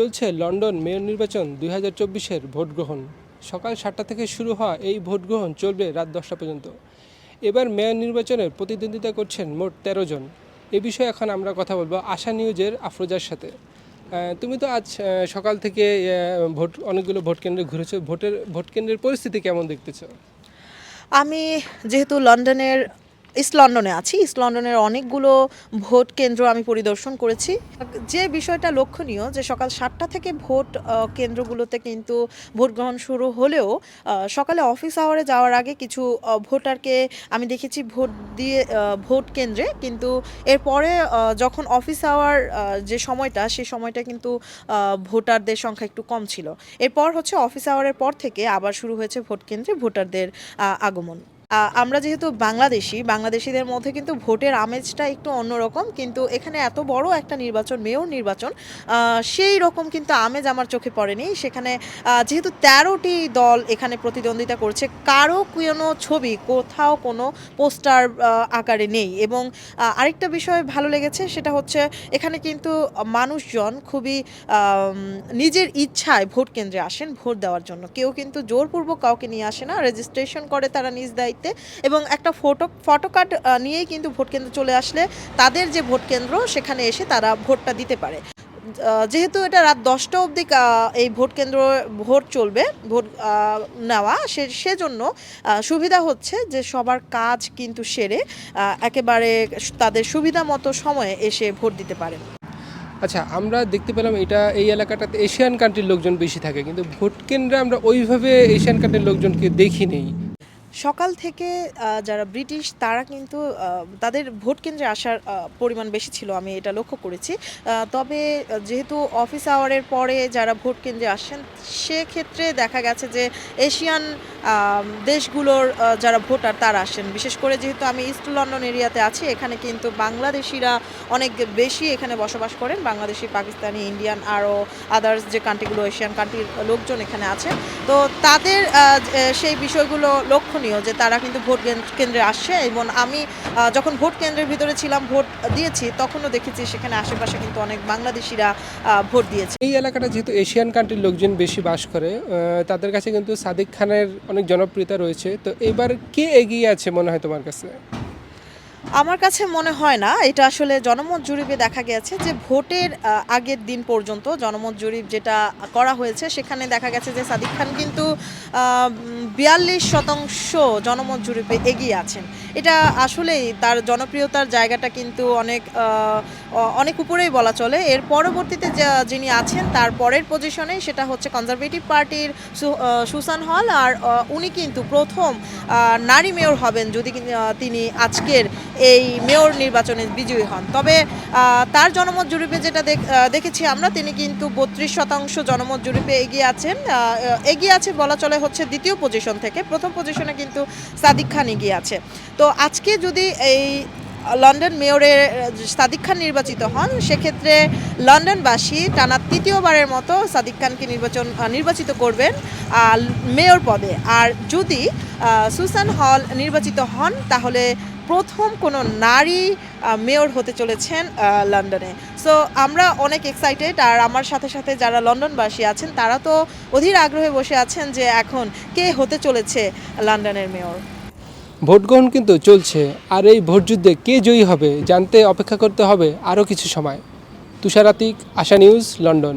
চলছে London mayor নির্বাচন দুই হাজার চব্বিশের ভোট গ্রহণ সকাল সাতটা থেকে শুরু হওয়া এই ভোট গ্রহণ চলবে রাত দশটা পর্যন্ত। এবার মেয়র নির্বাচনে প্রতিদ্বন্দ্বিতা করছেন মোট তেরো জন। এ বিষয়ে এখন আমরা কথা বলব আশা নিউজের আফরোজার সাথে। তুমি তো আজ সকাল থেকে ভোট, অনেকগুলো ভোট কেন্দ্রে ঘুরেছো। ভোটের, ভোট কেন্দ্রের পরিস্থিতি কেমন দেখতেছো? আমি যেহেতু লন্ডনের ইস্ট লন্ডনে আছি। ইস্ট লন্ডনের অনেকগুলো ভোট কেন্দ্র আমি পরিদর্শন করেছি। যে বিষয়টা লক্ষণীয় যে সকাল সাতটা থেকে ভোট কেন্দ্রগুলোতে কিন্তু ভোট গ্রহণ শুরু হলেও সকালে অফিস আওয়ারে যাওয়ার আগে কিছু ভোটারকে আমি দেখেছি ভোট দিয়ে ভোট কেন্দ্রে। কিন্তু এরপরে যখন অফিস আওয়ার যে সময়টা সেই সময়টা কিন্তু ভোটারদের সংখ্যা একটু কম ছিল। এরপর হচ্ছে অফিস আওয়ারের পর থেকে আবার শুরু হয়েছে ভোট কেন্দ্রে ভোটারদের আগমন। আমরা যেহেতু বাংলাদেশি, বাংলাদেশিদের মধ্যে কিন্তু ভোটের আমেজটা একটু অন্যরকম, কিন্তু এখানে এত বড় একটা নির্বাচন, মেয়র নির্বাচন সেই রকম কিন্তু আমেজ আমার চোখে পড়েনি। সেখানে যেহেতু তেরোটি দল এখানে প্রতিদ্বন্দ্বিতা করছে, কারও কোনো ছবি, কোথাও কোনো পোস্টার আকারে নেই। এবং আরেকটা বিষয় ভালো লেগেছে, সেটা হচ্ছে এখানে কিন্তু মানুষজন খুবই নিজের ইচ্ছায় ভোট কেন্দ্রে আসেন, ভোট দেওয়ার জন্য। কেউ কিন্তু জোরপূর্বক কাউকে নিয়ে আসে না রেজিস্ট্রেশন করে তারা নিজ দায়িত্বে এবং একটা ফটো ফটো কার্ড নিয়েই কিন্তু ভোট কেন্দ্রে চলে আসলে তাদের যে ভোট কেন্দ্র সেখানে এসে তারা ভোটটা দিতে পারে। যেহেতু এটা রাত দশটা অবধি এই ভোট কেন্দ্র, ভোট চলবে, ভোট নেওয়া, সে, সেজন্য সুবিধা হচ্ছে যে সবার কাজ কিন্তু সেরে একেবারে তাদের সুবিধা মতো সময়ে এসে ভোট দিতে পারেন আচ্ছা আমরা দেখতে পেলাম এটা এই এলাকাটাতে এশিয়ান কান্ট্রির লোকজন বেশি থাকে, কিন্তু ভোট কেন্দ্রে আমরা ওইভাবে এশিয়ান কান্ট্রির লোকজনকে দেখি নেই সকাল থেকে যারা ব্রিটিশ, তারা কিন্তু তাদের ভোট কেন্দ্রে আসার পরিমাণ বেশি ছিল, আমি এটা লক্ষ্য করেছি। তবে যেহেতু অফিস আওয়ারের পরে যারা ভোট কেন্দ্রে আসেন, সেক্ষেত্রে দেখা গেছে যে, এশিয়ান দেশগুলোর যারা ভোটার তারা আসেন। বিশেষ করে যেহেতু আমি ইস্ট লন্ডন এরিয়াতে আছি, এখানে কিন্তু বাংলাদেশিরা অনেক বেশি এখানে বসবাস করেন। বাংলাদেশি, পাকিস্তানি ইন্ডিয়ান আরও আদার্স যে কান্ট্রিগুলো এশিয়ান কান্ট্রির লোকজন এখানে আছে। তো তাদের সেই বিষয়গুলো লক্ষণীয় যে তারা কিন্তু ভোট কেন্দ্রে আসছে এবং আমি যখন ভোট কেন্দ্রের ভিতরে ছিলাম, ভোট দিয়েছি, তখনও দেখেছি সেখানে আশেপাশে কিন্তু অনেক বাংলাদেশিরা ভোট দিয়েছে। এই এলাকাটা যেহেতু এশিয়ান কান্ট্রির লোকজন বেশি বাস করে তাদের কাছে কিন্তু সাদিক খানের অনেক জনপ্রিয়তা রয়েছে। তো এবার কে এগিয়ে আছে মনে হয় তোমার কাছে? আমার কাছে মনে হয় না, এটা আসলে জনমত জরিপে দেখা গেছে যে ভোটের আগের দিন পর্যন্ত জনমত জরিপ যেটা করা হয়েছে, সেখানে দেখা গেছে যে সাদিক খান কিন্তু বিয়াল্লিশ শতাংশ জনমত জরিপে এগিয়ে আছেন। এটা আসলেই তার জনপ্রিয়তার জায়গাটা কিন্তু অনেক অনেক উপরেই বলা চলে। এর পরবর্তীতে যিনি আছেন তার পরের পজিশনে সেটা হচ্ছে কনজারভেটিভ পার্টির সুসান হল। আর উনি কিন্তু প্রথম নারী মেয়র হবেন যদি তিনি আজকের এই মেয়র নির্বাচনে বিজয়ী হন। তবে তার জনমত জরিপে যেটা দেখ- দেখেছি আমরা তিনি কিন্তু বত্রিশ শতাংশ জনমত জরিপে এগিয়ে আছেন। এগিয়ে আছে বলা চলে হচ্ছে দ্বিতীয় পজিশন থেকে। প্রথম পজিশনে কিন্তু সাদিক খান এগিয়ে আছে। তো আজকে যদি এই লন্ডন মেয়রে আহ, সাদিক খান নির্বাচিত হন সেক্ষেত্রে লন্ডনবাসী টানা তৃতীয়বারের মতো সাদিক খানকে নির্বাচন নির্বাচিত করবেন মেয়র পদে। আর যদি সুসান হল নির্বাচিত হন তাহলে প্রথম কোনো নারী মেয়র হতে চলেছেন লন্ডনে। সো আমরা অনেক এক্সাইটেড আর আমার সাথে সাথে যারা লন্ডনবাসী আছেন, তারা তো অধীর আগ্রহে বসে আছেন যে এখন কে হতে চলেছে লন্ডনের মেয়র। ভোট গ্রহণ কিন্তু চলছে, আর এই ভোট যুদ্ধে কে জয়ী হবে জানতে অপেক্ষা করতে হবে আরও কিছু সময়। তুষারাতিক, আশা নিউজ, লন্ডন।